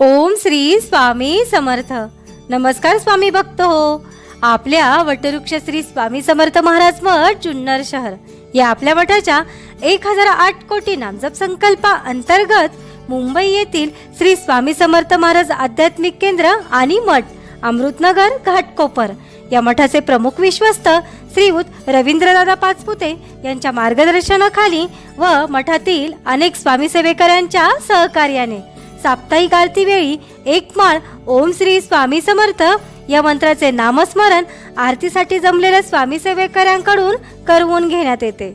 ओम श्री स्वामी समर्थ. नमस्कार स्वामी भक्त हो. आपल्या वटवृक्ष श्री स्वामी समर्थ महाराज मठ जुन्नर शहर. या आपल्या मठाच्या एक हजार आठ कोटी नामजप संकल्पा अंतर्गत मुंबई येथील श्री स्वामी समर्थ महाराज आध्यात्मिक केंद्र आणि मठ अमृतनगर घाटकोपर या मठाचे प्रमुख विश्वस्त श्रीयुत रवींद्रदादा पाचपुते यांच्या मार्गदर्शनाखाली व मठातील अनेक स्वामी सेवेकरांच्या सहकार्याने साप्ताहिक आरती वेळी एक माळ ओम श्री स्वामी समर्थ या मंत्राचे नामस्मरण आरतीसाठी जमलेल्या स्वामी सेवेकरांकडून करवून घेण्यात येते.